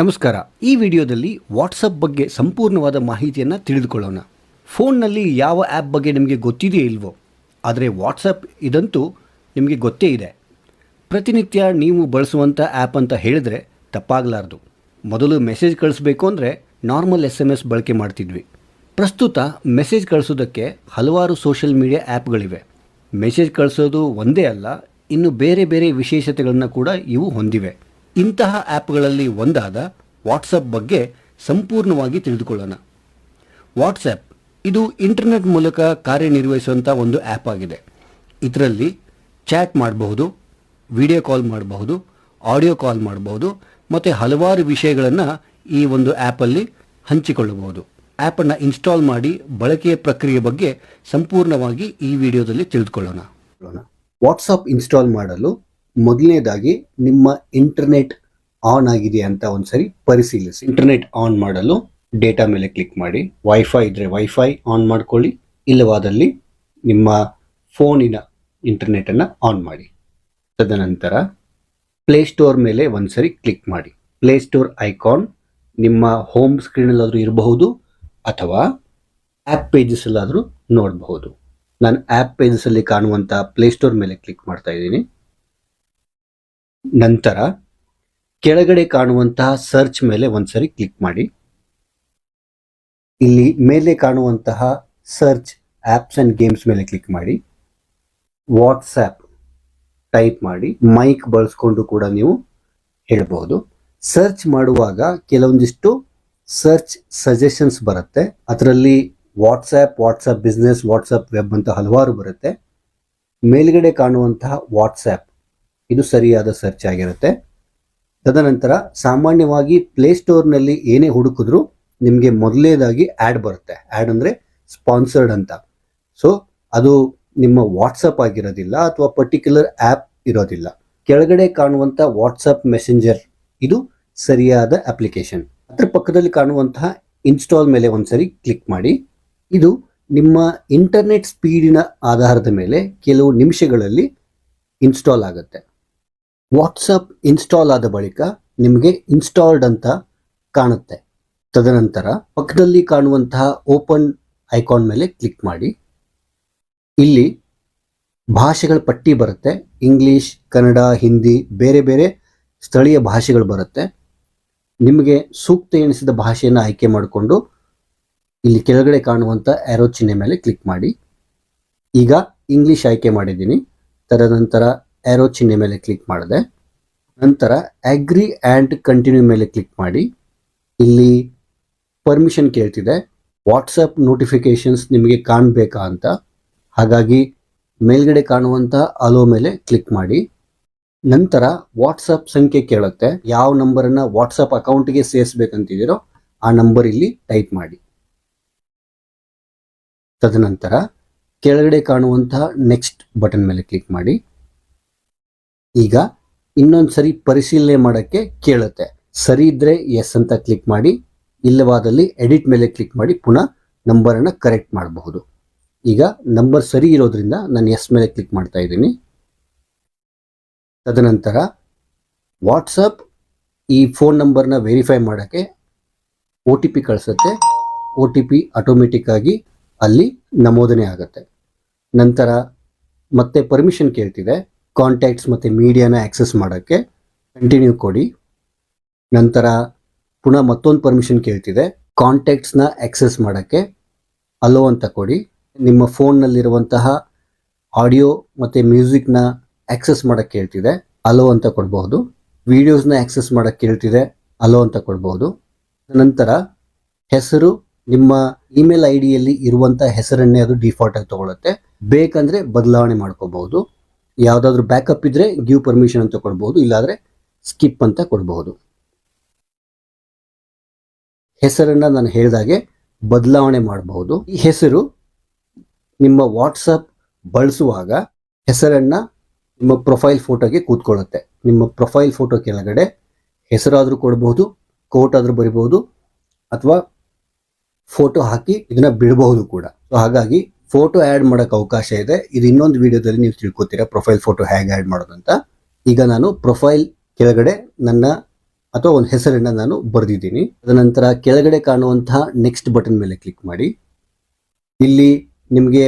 ನಮಸ್ಕಾರ. ಈ ವಿಡಿಯೋದಲ್ಲಿ ವಾಟ್ಸಪ್ ಬಗ್ಗೆ ಸಂಪೂರ್ಣವಾದ ಮಾಹಿತಿಯನ್ನು ತಿಳಿದುಕೊಳ್ಳೋಣ. ಫೋನ್ನಲ್ಲಿ ಯಾವ ಆ್ಯಪ್ ಬಗ್ಗೆ ನಿಮಗೆ ಗೊತ್ತಿದೆಯೇ ಇಲ್ವೋ, ಆದರೆ ವಾಟ್ಸಪ್ ಇದಂತೂ ನಿಮಗೆ ಗೊತ್ತೇ ಇದೆ. ಪ್ರತಿನಿತ್ಯ ನೀವು ಬಳಸುವಂಥ ಆ್ಯಪ್ ಅಂತ ಹೇಳಿದರೆ ತಪ್ಪಾಗಲಾರ್ದು. ಮೊದಲು ಮೆಸೇಜ್ ಕಳಿಸ್ಬೇಕು ಅಂದರೆ ನಾರ್ಮಲ್ ಎಸ್ ಎಂ ಎಸ್ ಬಳಕೆ ಮಾಡ್ತಿದ್ವಿ. ಪ್ರಸ್ತುತ ಮೆಸೇಜ್ ಕಳಿಸೋದಕ್ಕೆ ಹಲವಾರು ಸೋಷಿಯಲ್ ಮೀಡಿಯಾ ಆ್ಯಪ್ಗಳಿವೆ. ಮೆಸೇಜ್ ಕಳಿಸೋದು ಒಂದೇ ಅಲ್ಲ, ಇನ್ನು ಬೇರೆ ಬೇರೆ ವಿಶೇಷತೆಗಳನ್ನು ಕೂಡ ಇವು ಹೊಂದಿವೆ. ಇಂತಹ ಆ್ಯಪ್ಗಳಲ್ಲಿ ಒಂದಾದ ವಾಟ್ಸಪ್ ಬಗ್ಗೆ ಸಂಪೂರ್ಣವಾಗಿ ತಿಳಿದುಕೊಳ್ಳೋಣ. ವಾಟ್ಸಪ್ ಇದು ಇಂಟರ್ನೆಟ್ ಮೂಲಕ ಕಾರ್ಯನಿರ್ವಹಿಸುವಂಥ ಒಂದು ಆ್ಯಪ್ ಆಗಿದೆ. ಇದರಲ್ಲಿ ಚಾಟ್ ಮಾಡಬಹುದು, ವಿಡಿಯೋ ಕಾಲ್ ಮಾಡಬಹುದು, ಆಡಿಯೋ ಕಾಲ್ ಮಾಡಬಹುದು, ಮತ್ತು ಹಲವಾರು ವಿಷಯಗಳನ್ನು ಈ ಒಂದು ಆ್ಯಪಲ್ಲಿ ಹಂಚಿಕೊಳ್ಳಬಹುದು. ಆ್ಯಪನ್ನು ಇನ್ಸ್ಟಾಲ್ ಮಾಡಿ ಬಳಕೆಯ ಪ್ರಕ್ರಿಯೆ ಬಗ್ಗೆ ಸಂಪೂರ್ಣವಾಗಿ ಈ ವಿಡಿಯೋದಲ್ಲಿ ತಿಳಿದುಕೊಳ್ಳೋಣ. ವಾಟ್ಸಪ್ ಇನ್ಸ್ಟಾಲ್ ಮಾಡಲು ಮೊದಲನೇದಾಗಿ ನಿಮ್ಮ ಇಂಟರ್ನೆಟ್ ಆನ್ ಆಗಿದೆ ಅಂತ ಒಂದ್ಸರಿ ಪರಿಶೀಲಿಸಿ. ಇಂಟರ್ನೆಟ್ ಆನ್ ಮಾಡಲು ಡೇಟಾ ಮೇಲೆ ಕ್ಲಿಕ್ ಮಾಡಿ. ವೈಫೈ ಇದ್ರೆ ವೈಫೈ ಆನ್ ಮಾಡ್ಕೊಳ್ಳಿ. ಇಲ್ಲವಾದಲ್ಲಿ ನಿಮ್ಮ ಫೋನಿನ ಇಂಟರ್ನೆಟನ್ನು ಆನ್ ಮಾಡಿ. ತದನಂತರ ಪ್ಲೇಸ್ಟೋರ್ ಮೇಲೆ ಒಂದ್ಸರಿ ಕ್ಲಿಕ್ ಮಾಡಿ. ಪ್ಲೇಸ್ಟೋರ್ ಐಕಾನ್ ನಿಮ್ಮ ಹೋಮ್ ಸ್ಕ್ರೀನಲ್ಲಾದರೂ ಇರಬಹುದು ಅಥವಾ ಆ್ಯಪ್ ಪೇಜಸ್ಸಲ್ಲಾದರೂ ನೋಡಬಹುದು. ನಾನು ಆ್ಯಪ್ ಪೇಜಸಲ್ಲಿ ಕಾಣುವಂಥ ಪ್ಲೇಸ್ಟೋರ್ ಮೇಲೆ ಕ್ಲಿಕ್ ಮಾಡ್ತಾ ಇದ್ದೀನಿ. ನಂತರ ಕೆಳಗಡೆ ಕಾಣುವಂತಹ ಸರ್ಚ್ ಮೇಲೆ ಒಂದ್ಸರಿ ಕ್ಲಿಕ್ ಮಾಡಿ. ಇಲ್ಲಿ ಮೇಲೆ ಕಾಣುವಂತಹ ಸರ್ಚ್ ಆ್ಯಪ್ಸ್ ಆ್ಯಂಡ್ ಗೇಮ್ಸ್ ಮೇಲೆ ಕ್ಲಿಕ್ ಮಾಡಿ. ವಾಟ್ಸ್ಆ್ಯಪ್ ಟೈಪ್ ಮಾಡಿ ಮೈಕ್ ಬಳಸ್ಕೊಂಡು ಕೂಡ ನೀವು ಹೇಳಬಹುದು ಸರ್ಚ್ ಮಾಡುವಾಗ ಕೆಲವೊಂದಿಷ್ಟು ಸರ್ಚ್ ಸಜೆಷನ್ಸ್ ಬರುತ್ತೆ. ಅದರಲ್ಲಿ WhatsApp WhatsApp business WhatsApp web ಅಂತ ಹಲವಾರು ಬರುತ್ತೆ. ಮೇಲ್ಗಡೆ ಕಾಣುವಂತಹ ವಾಟ್ಸ್ಆ್ಯಪ್ ಇದು ಸರಿಯಾದ ಸರ್ಚ್ ಆಗಿರುತ್ತೆ. ತದನಂತರ ಸಾಮಾನ್ಯವಾಗಿ ಪ್ಲೇಸ್ಟೋರ್ನಲ್ಲಿ ಏನೇ ಹುಡುಕಿದ್ರು ನಿಮಗೆ ಮೊದಲನೇದಾಗಿ ಆ್ಯಡ್ ಬರುತ್ತೆ. ಆ್ಯಡ್ ಅಂದರೆ ಸ್ಪಾನ್ಸರ್ಡ್ ಅಂತ. ಸೊ, ಅದು ನಿಮ್ಮ ವಾಟ್ಸಪ್ ಆಗಿರೋದಿಲ್ಲ ಅಥವಾ ಪರ್ಟಿಕ್ಯುಲರ್ ಆ್ಯಪ್ ಇರೋದಿಲ್ಲ. ಕೆಳಗಡೆ ಕಾಣುವಂಥ ವಾಟ್ಸಪ್ ಮೆಸೆಂಜರ್ ಇದು ಸರಿಯಾದ ಅಪ್ಲಿಕೇಶನ್. ಅದರ ಪಕ್ಕದಲ್ಲಿ ಕಾಣುವಂತಹ ಇನ್ಸ್ಟಾಲ್ ಮೇಲೆ ಒಂದ್ಸರಿ ಕ್ಲಿಕ್ ಮಾಡಿ. ಇದು ನಿಮ್ಮ ಇಂಟರ್ನೆಟ್ ಸ್ಪೀಡಿನ ಆಧಾರದ ಮೇಲೆ ಕೆಲವು ನಿಮಿಷಗಳಲ್ಲಿ ಇನ್ಸ್ಟಾಲ್ ಆಗುತ್ತೆ. ವಾಟ್ಸಪ್ ಇನ್ಸ್ಟಾಲ್ ಆದ ಬಳಿಕ ನಿಮಗೆ ಇನ್ಸ್ಟಾಲ್ಡ್ ಅಂತ ಕಾಣುತ್ತೆ. ತದನಂತರ ಪಕ್ಕದಲ್ಲಿ ಕಾಣುವಂತಹ ಓಪನ್ ಐಕಾನ್ ಮೇಲೆ ಕ್ಲಿಕ್ ಮಾಡಿ. ಇಲ್ಲಿ ಭಾಷೆಗಳ ಪಟ್ಟಿ ಬರುತ್ತೆ. ಇಂಗ್ಲೀಷ್, ಕನ್ನಡ, ಹಿಂದಿ ಬೇರೆ ಬೇರೆ ಸ್ಥಳೀಯ ಭಾಷೆಗಳು ಬರುತ್ತೆ. ನಿಮಗೆ ಸೂಕ್ತ ಎನಿಸಿದ ಭಾಷೆಯನ್ನು ಆಯ್ಕೆ ಮಾಡಿಕೊಂಡು ಇಲ್ಲಿ ಕೆಳಗಡೆ ಕಾಣುವಂಥ ಚಿಹ್ನೆ ಮೇಲೆ ಕ್ಲಿಕ್ ಮಾಡಿ. ಈಗ ಇಂಗ್ಲೀಷ್ ಆಯ್ಕೆ ಮಾಡಿದ್ದೀನಿ. ತದನಂತರ ಆರೋ ಚಿಹ್ನೆ ಮೇಲೆ ಕ್ಲಿಕ್ ಮಾಡಿದೆ. ನಂತರ ಅಗ್ರಿ ಆ್ಯಂಡ್ ಕಂಟಿನ್ಯೂ ಮೇಲೆ ಕ್ಲಿಕ್ ಮಾಡಿ. ಇಲ್ಲಿ ಪರ್ಮಿಷನ್ ಕೇಳ್ತಿದೆ. ವಾಟ್ಸಪ್ ನೋಟಿಫಿಕೇಶನ್ಸ್ ನಿಮಗೆ ಕಾಣಬೇಕಾ ಅಂತ. ಹಾಗಾಗಿ ಮೇಲ್ಗಡೆ ಕಾಣುವಂಥ ಅಲೋ ಮೇಲೆ ಕ್ಲಿಕ್ ಮಾಡಿ. ನಂತರ ವಾಟ್ಸಪ್ ಸಂಖ್ಯೆ ಕೇಳುತ್ತೆ. ಯಾವ ನಂಬರನ್ನು ವಾಟ್ಸಪ್ ಅಕೌಂಟ್ಗೆ ಸೇರಿಸ್ಬೇಕಂತಿದ್ದೀರೋ ಆ ನಂಬರ್ ಇಲ್ಲಿ ಟೈಪ್ ಮಾಡಿ. ತದನಂತರ ಕೆಳಗಡೆ ಕಾಣುವಂತಹ ನೆಕ್ಸ್ಟ್ ಬಟನ್ ಮೇಲೆ ಕ್ಲಿಕ್ ಮಾಡಿ. ಈಗ ಇನ್ನೊಂದು ಸರಿ ಪರಿಶೀಲನೆ ಮಾಡೋಕ್ಕೆ ಕೇಳುತ್ತೆ. ಸರಿ ಇದ್ರೆ ಎಸ್ ಅಂತ ಕ್ಲಿಕ್ ಮಾಡಿ, ಇಲ್ಲವಾದಲ್ಲಿ ಎಡಿಟ್ ಮೇಲೆ ಕ್ಲಿಕ್ ಮಾಡಿ ಪುನಃ ನಂಬರನ್ನು ಕರೆಕ್ಟ್ ಮಾಡಬಹುದು. ಈಗ ನಂಬರ್ ಸರಿ ಇರೋದ್ರಿಂದ ನಾನು ಎಸ್ ಮೇಲೆ ಕ್ಲಿಕ್ ಮಾಡ್ತಾ ಇದ್ದೀನಿ. ತದನಂತರ ವಾಟ್ಸಪ್ ಈ ಫೋನ್ ನಂಬರ್ನ ವೆರಿಫೈ ಮಾಡೋಕ್ಕೆ ಒ ಟಿ ಪಿ ಕಳಿಸುತ್ತೆ. ಒ ಟಿ ಪಿ ಆಟೋಮೆಟಿಕ್ ಆಗಿ ಅಲ್ಲಿ ನಮೋದನೆ ಆಗುತ್ತೆ. ನಂತರ ಮತ್ತೆ ಪರ್ಮಿಷನ್ ಕೇಳ್ತಿದೆ. ಕಾಂಟ್ಯಾಕ್ಟ್ಸ್ ಮತ್ತು ಮೀಡಿಯಾನ ಆ್ಯಕ್ಸೆಸ್ ಮಾಡೋಕ್ಕೆ ಕಂಟಿನ್ಯೂ ಕೊಡಿ. ನಂತರ ಪುನಃ ಮತ್ತೊಂದು ಪರ್ಮಿಷನ್ ಕೇಳ್ತಿದೆ. ಕಾಂಟ್ಯಾಕ್ಟ್ಸ್ನ ಆ್ಯಕ್ಸೆಸ್ ಮಾಡೋಕ್ಕೆ ಅಲೋ ಅಂತ ಕೊಡಿ. ನಿಮ್ಮ ಫೋನ್ನಲ್ಲಿರುವಂತಹ ಆಡಿಯೋ ಮತ್ತು ಮ್ಯೂಸಿಕ್ನ ಆ್ಯಕ್ಸೆಸ್ ಮಾಡೋಕ್ಕೆ ಕೇಳ್ತಿದೆ. ಅಲೋ ಅಂತ ಕೊಡ್ಬೋದು. ವಿಡಿಯೋಸ್ನ ಆ್ಯಕ್ಸೆಸ್ ಮಾಡೋಕ್ಕೆ ಕೇಳ್ತಿದೆ. ಅಲೋ ಅಂತ ಕೊಡ್ಬೋದು. ನಂತರ ಹೆಸರು, ನಿಮ್ಮ ಇಮೇಲ್ ಐ ಡಿಯಲ್ಲಿ ಇರುವಂಥ ಹೆಸರನ್ನೇ ಅದು ಡಿಫಾಲ್ಟಾಗಿ ತೊಗೊಳುತ್ತೆ. ಬೇಕಂದರೆ ಬದಲಾವಣೆ ಮಾಡ್ಕೋಬಹುದು ಯಾವುದಾದ್ರೂ ಬ್ಯಾಕಪ್ ಇದ್ರೆ ಗಿವ್ ಪರ್ಮಿಷನ್ ಅಂತ ಕೊಡ್ಬೋದು, ಇಲ್ಲಾಂದ್ರೆ ಸ್ಕಿಪ್ ಅಂತ ಕೊಡಬಹುದು ಹೆಸರನ್ನ ನಾನು ಹೇಳಿದಾಗೆ ಬದಲಾವಣೆ ಮಾಡಬಹುದು ಈ ಹೆಸರು ನಿಮ್ಮ ವಾಟ್ಸಪ್ ಬಳಸುವಾಗ ಹೆಸರನ್ನ ನಿಮ್ಮ ಪ್ರೊಫೈಲ್ ಫೋಟೋಗೆ ಕೂತ್ಕೊಳ್ಳುತ್ತೆ. ನಿಮ್ಮ ಪ್ರೊಫೈಲ್ ಫೋಟೋ ಕೆಳಗಡೆ ಹೆಸರಾದರೂ ಕೊಡಬಹುದು ಕೋಟ್ ಆದರೂ ಬರಿಬಹುದು ಅಥವಾ ಫೋಟೋ ಹಾಕಿ ಇದನ್ನ ಬಿಡಬಹುದು ಕೂಡ. ಹಾಗಾಗಿ ಫೋಟೋ ಆ್ಯಡ್ ಮಾಡೋಕ್ಕೆ ಅವಕಾಶ ಇದೆ. ಇದು ಇನ್ನೊಂದು ವಿಡಿಯೋದಲ್ಲಿ ನೀವು ತಿಳ್ಕೊತೀರಾ ಪ್ರೊಫೈಲ್ ಫೋಟೋ ಹೇಗೆ ಆ್ಯಡ್ ಮಾಡೋದು ಅಂತ. ಈಗ ನಾನು ಪ್ರೊಫೈಲ್ ಕೆಳಗಡೆ ನನ್ನ ಅಥವಾ ಒಂದು ಹೆಸರನ್ನು ನಾನು ಬರೆದಿದ್ದೀನಿ. ಅದನಂತರ ಕೆಳಗಡೆ ಕಾಣುವಂತಹ ನೆಕ್ಸ್ಟ್ ಬಟನ್ ಮೇಲೆ ಕ್ಲಿಕ್ ಮಾಡಿ. ಇಲ್ಲಿ ನಿಮಗೆ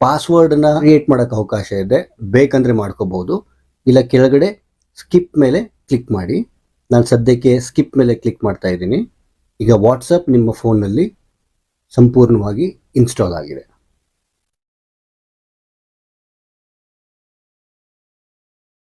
ಪಾಸ್ವರ್ಡನ್ನ ಕ್ರಿಯೇಟ್ ಮಾಡೋಕ್ಕೆ ಅವಕಾಶ ಇದೆ. ಬೇಕಂದ್ರೆ ಮಾಡ್ಕೋಬಹುದು. ಇಲ್ಲ ಕೆಳಗಡೆ ಸ್ಕಿಪ್ ಮೇಲೆ ಕ್ಲಿಕ್ ಮಾಡಿ. ನಾನು ಸದ್ಯಕ್ಕೆ ಸ್ಕಿಪ್ ಮೇಲೆ ಕ್ಲಿಕ್ ಮಾಡ್ತಾ ಇದ್ದೀನಿ. ಈಗ ವಾಟ್ಸಪ್ ನಿಮ್ಮ ಫೋನ್ನಲ್ಲಿ ಸಂಪೂರ್ಣವಾಗಿ ಇನ್ಸ್ಟಾಲ್ ಆಗಿದೆ.